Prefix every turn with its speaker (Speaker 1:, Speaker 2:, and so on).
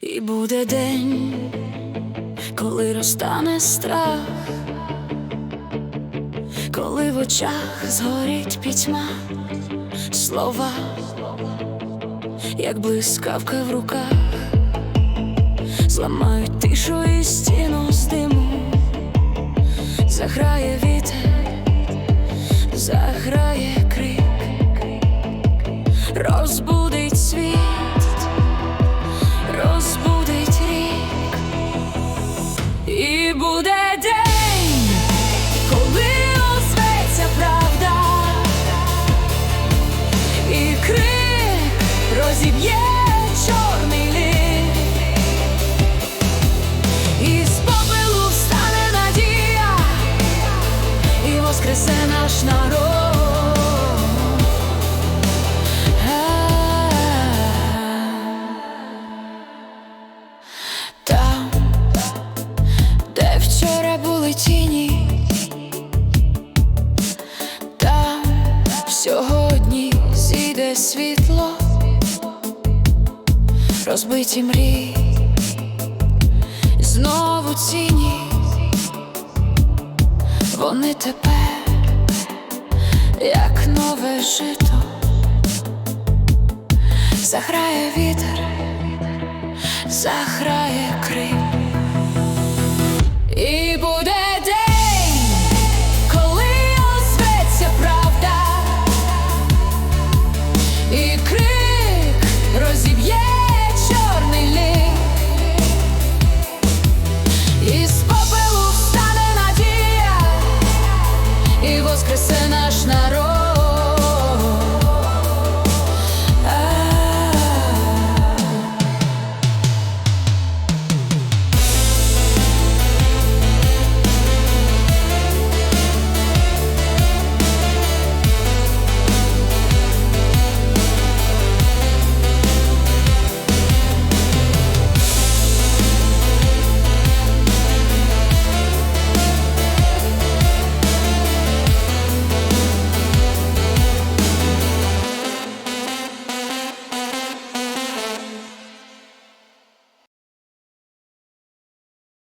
Speaker 1: І буде день, коли розтане страх, коли в очах згорить пітьма, слова, як блискавка в руках, зламають тишу і стіну з диму, заграє вітер, заграє крик, розбудить буде день, коли озветься правда, і крик розіб'є чорний лід, і з попелу стане надія, і воскресе наш народ. Сьогодні зійде світло, розбиті мрії, знову ціні, вони тепер, як нове жито, заграє вітер заграє